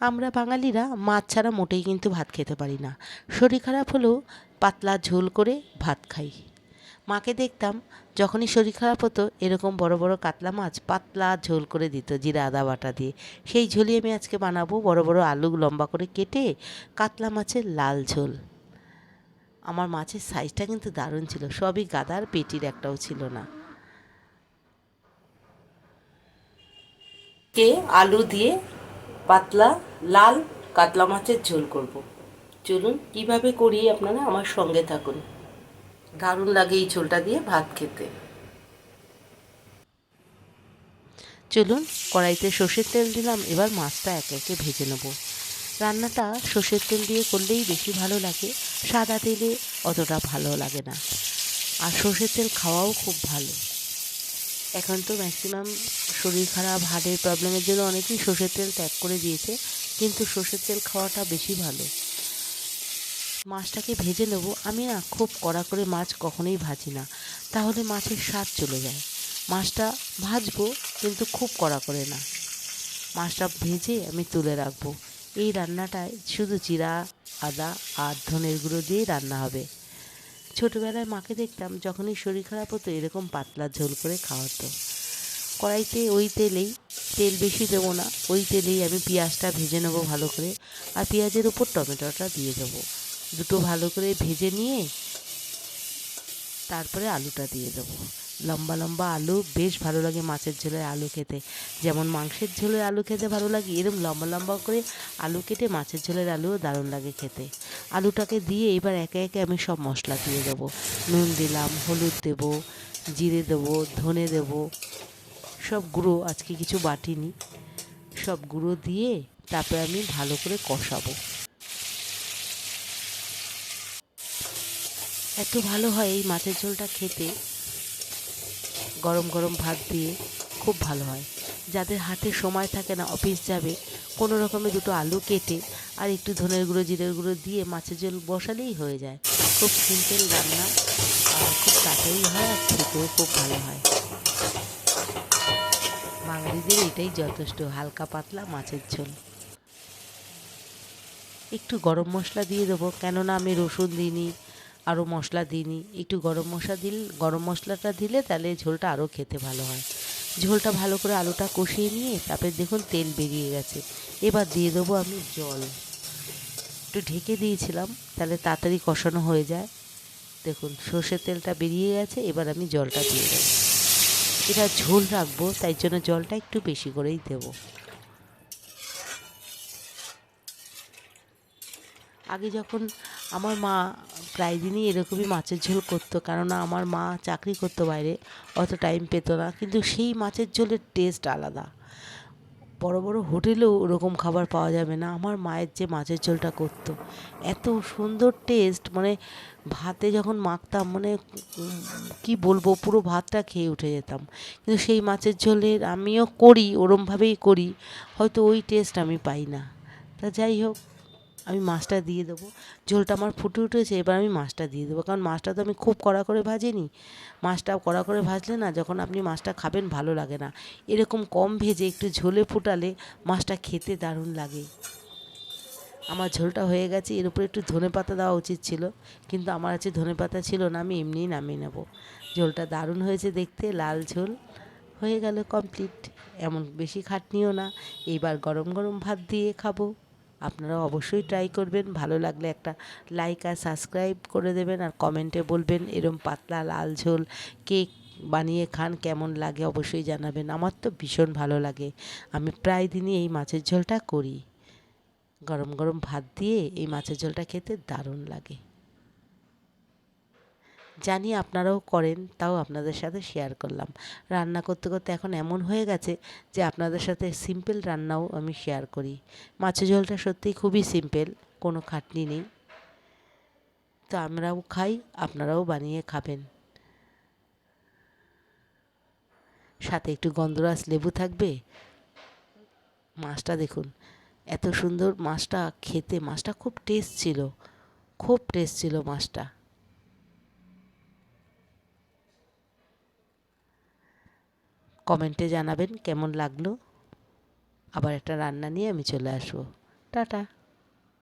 আমরা বাঙালিরা মাছ ছাড়া মোটেই কিন্তু ভাত খেতে পারি না। শরীর খারাপ হলেও পাতলা ঝোল করে ভাত খাই। মাকে দেখতাম যখনই শরীর খারাপ হতো এরকম বড় বড় কাতলা মাছ পাতলা ঝোল করে দিত জিরা, আদা বাটা দিয়ে। সেই ঝোলই আমি আজকে বানাবো বড় বড় আলু লম্বা করে কেটে কাতলা মাছের লাল ঝোল। আমার মাছের সাইজটা কিন্তু দারুণ ছিল, সবই গাদার, পেটির একটাও ছিল না। কে আলু দিয়ে পাতলা লাল কাতলা মাছের ঝোল করব। চলুন, কীভাবে করি আপনারা আমার সঙ্গে থাকুন। দারুণ লাগে এই ঝোলটা দিয়ে ভাত খেতে। চলুন, কড়াইতে সর্ষের তেল দিলাম, এবার মাছটা একে একে ভেজে নেব। রান্নাটা সর্ষের তেল দিয়ে করলেই বেশি ভালো লাগে, সাদা তেলে অতটা ভালো লাগে না। আর সর্ষের তেল খাওয়াও খুব ভালো। এখন তো ম্যাক্সিমাম শরীর খারাপ হার্টের প্রবলেমের জন্য অনেকেই সর্ষের তেল ত্যাগ করে দিয়েছে। কিন্তু সর্ষের তেল খাওয়াটা বেশি ভালো। মাছটাকে ভেজে নেব। আমি না খুব কড়া করে মাছ কখনোই ভাজি না। তাহলে মাছের স্বাদ চলে যায়। মাছটা ভাজবো, কিন্তু খুব কড়া করে না। মাছটা ভেজে আমি তুলে রাখব। এই রান্নাটায় শুধু জিরা, আদা আর ধনের গুঁড়ো দিয়েই রান্না হবে। ছোটোবেলায় মাকে দেখতাম যখনই শরীর খারাপ হতো, এরকম পাতলা ঝোল করে খাওয়াতো। কড়াইতে ওই তেলেই তেল বেশি দেবো না। ওই তেলেই আমি পেঁয়াজটা ভেজে নেব ভালো করে। আর পেঁয়াজের উপর টমেটোটা দিয়ে দেবো। দুটো ভালো করে ভেজে নিয়ে তারপরে আলুটা দিয়ে দেবো। লম্বা লম্বা আলু বেশ ভালো লাগে মাছের ঝোলের আলু খেতে। যেমন মাংসের ঝোলের আলু খেতে ভালো লাগে এরকম লম্বা লম্বা করে আলু কেটে মাছের ঝোলের আলুও দারুণ লাগে খেতে। আলুটাকে দিয়ে এবার একে একে আমি সব মশলা দিয়ে দেবো। নুন দিলাম, হলুদ দেবো, জিরে দেবো, ধনে দেবো। সব গুঁড়ো, আজকে কিছু বাটিনি। সব গুঁড়ো দিয়ে তারপরে আমি ভালো করে কষাবো। এত ভালো হয় এই মাছের ঝোলটা খেতে। গরম গরম ভাত দিয়ে খুব ভালো হয়। যাদের হাতে সময় থাকে না, অফিস যাবে, কোনো রকমে দুটো আলু কেটে আর একটু ধনের গুঁড়ো, জিরের গুঁড়ো দিয়ে মাছের ঝোল বসালেই হয়ে যায়। খুব সিম্পল রান্না আর খুব তাড়াতাড়ি হয় আর খেতেও খুব ভালো হয়। বাঙালিদের এটাই যথেষ্ট, হালকা পাতলা মাছের ঝোল। একটু গরম মশলা দিয়ে দেবো, কেননা আমি রসুন দিইনি, আরও মশলা দিইনি। একটু গরম মশলা দিল, গরম মশলাটা দিলে তাহলে ঝোলটা আরও খেতে ভালো হয়। ঝোলটা ভালো করে আলুটা কষিয়ে নিয়ে, তারপরে দেখুন তেল বেরিয়ে গেছে। এবার দিয়ে দেবো আমি জল। একটু ঢেকে দিয়েছিলাম, তাহলে তাড়াতাড়ি কষানো হয়ে যায়। দেখুন, সর্ষের তেলটা বেরিয়ে গেছে, এবার আমি জলটা দিয়ে দেবো। এটা ঝোল রাখব, তাই জন্য জলটা একটু বেশি করেই দেব। আগে যখন আমার মা প্রায় দিনই এরকমই মাছের ঝোল করতো, কেননা আমার মা চাকরি করতো বাইরে, অত টাইম পেতো না, কিন্তু সেই মাছের ঝোলের টেস্ট আলাদা। বড় বড় হোটেলেও ওরকম খাবার পাওয়া যাবে না। আমার মায়ের যে মাছের ঝোলটা করতো, এত সুন্দর টেস্ট মানে ভাতে যখন মাখতাম মানে কি বলব, পুরো ভাতটা খেয়ে উঠে যেতাম। কিন্তু সেই মাছের ঝোলের আমিও করি, ওরমভাবেই করি, হয়তো ওই টেস্ট আমি পাই না। তা যাই হোক আমি মাছটা দিয়ে দেবো। ঝোলটা আমার ফুটে উঠেছে, এবার আমি মাছটা দিয়ে দেবো। কারণ মাছটা তো আমি খুব কড়া করে ভাজিনি। মাছটা কড়া করে ভাজলে না যখন আপনি মাছটা খাবেন ভালো লাগে না। এরকম কম ভেজে একটু ঝোলে ফুটালে মাছটা খেতে দারুণ লাগে। আমার ঝোলটা হয়ে গেছে, এর উপরে একটু ধনে পাতা দেওয়া উচিত ছিল। কিন্তু আমার কাছে ধনে পাতা ছিল না, আমি এমনিই নামিয়ে নেব। ঝোলটা দারুণ হয়েছে দেখতে, লাল ঝোল হয়ে গেল কমপ্লিট এমন বেশি খাটনিও না। এইবার গরম গরম ভাত দিয়ে খাব। আপনারা অবশ্যই ট্রাই করবেন। ভালো লাগলে একটা লাইক আর সাবস্ক্রাইব করে দেবেন আর কমেন্টে বলবেন এরম পাতলা লাল ঝোল কেক বানিয়ে খান, কেমন লাগে অবশ্যই জানাবেন। আমার তো ভীষণ ভালো লাগে। আমি প্রায় দিনই এই মাছের ঝোলটা করি। গরম গরম ভাত দিয়ে এই মাছের ঝোলটা খেতে দারুণ লাগে। জানি আপনারাও করেন, তাও আপনাদের সাথে শেয়ার করলাম। রান্না করতে করতে এখন এমন হয়ে গেছে যে আপনাদের সাথে সিম্পল রান্নাও আমি শেয়ার করি। মাছের ঝোলটা সত্যিই খুবই সিম্পল কোনো খাটনি নেই। তো আমরাও খাই, আপনারাও বানিয়ে খাবেন। সাথে একটু গন্ধরাস লেবু থাকবে। মাছটা দেখুন, এত সুন্দর মাছটা খেতে, মাছটা খুব টেস্ট ছিল, খুব টেস্ট ছিল মাছটা। কমেন্টে জানাবেন কেমন লাগল। আবার একটা রান্না নিয়ে আমি চলে আসব। টাটা।